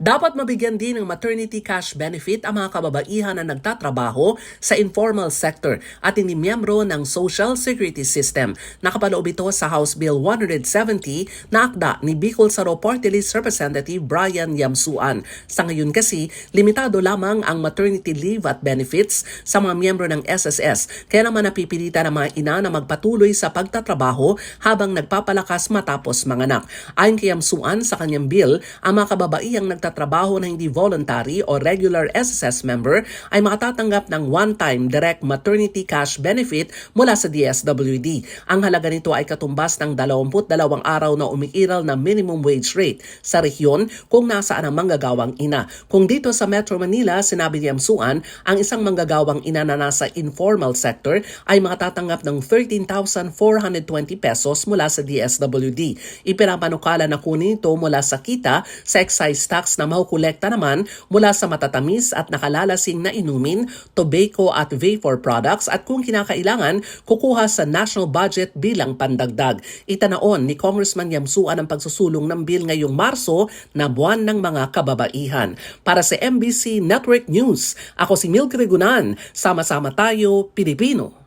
Dapat mabigyan din ng maternity cash benefit ang mga kababaihan na nagtatrabaho sa informal sector at hindi miyembro ng Social Security System. Nakapaloob ito sa House Bill 170 na akda ni Bicol Saro Party List Representative Brian Yamsuan. Sa ngayon kasi, limitado lamang ang maternity leave at benefits sa mga miyembro ng SSS kaya naman napipilitan ang mga ina na magpatuloy sa pagtatrabaho habang nagpapalakas matapos manganak. Ayon kay Yamsuan sa kanyang bill, ang mga kababaihang nagtatrabaho na hindi voluntary o regular SSS member ay makatatanggap ng one-time direct maternity cash benefit mula sa DSWD. Ang halaga nito ay katumbas ng 22 araw na umiiral na minimum wage rate sa rehiyon kung nasaan ang manggagawang ina. Kung dito sa Metro Manila, sinabi ni Yamsuan, ang isang manggagawang ina na nasa informal sector ay makatatanggap ng 13,420 pesos mula sa DSWD. Ipinapanukala na kunin ito mula sa kita sa excise tax na makukolekta naman mula sa matatamis at nakalalasing na inumin, tobacco at vapor products at kung kinakailangan, kukuha sa national budget bilang pandagdag. Itanaon ni Congressman Yamsuan ang pagsusulong ng bill ngayong Marso na buwan ng mga kababaihan. Para sa MBC Network News, ako si Milk Regunan. Sama-sama tayo, Pilipino.